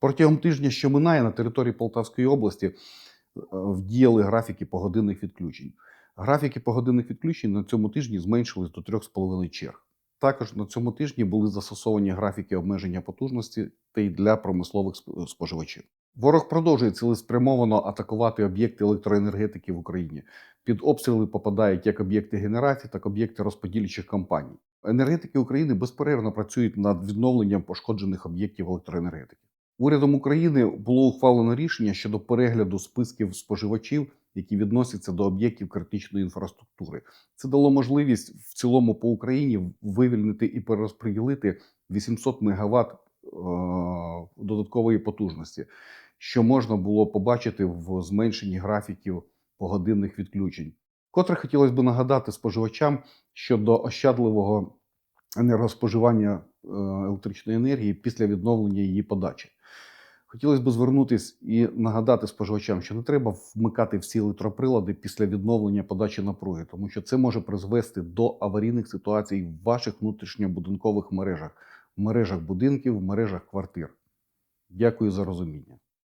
Протягом тижня, що минає, на території Полтавської області е, вдіяли графіки погодинних відключень. Графіки погодинних відключень на цьому тижні зменшились до 3,5 черг. Також на цьому тижні були застосовані графіки обмеження потужності та й для промислових споживачів. Ворог продовжує цілеспрямовано атакувати об'єкти електроенергетики в Україні. Під обстріли попадають як об'єкти генерації, так і об'єкти розподільчих компаній. Енергетики України безперервно працюють над відновленням пошкоджених об'єктів електроенергетики. Урядом України було ухвалено рішення щодо перегляду списків споживачів, які відносяться до об'єктів критичної інфраструктури. Це дало можливість в цілому по Україні вивільнити і перерозподілити 800 МВт е, додаткової потужності, що можна було побачити в зменшенні графіків погодинних відключень. Котре хотілося б нагадати споживачам щодо ощадливого енергоспоживання електричної енергії після відновлення її подачі. Хотілося б звернутися і нагадати споживачам, що не треба вмикати всі електроприлади після відновлення подачі напруги, тому що це може призвести до аварійних ситуацій в ваших внутрішньобудинкових мережах, в мережах будинків, в мережах квартир. Дякую за розуміння.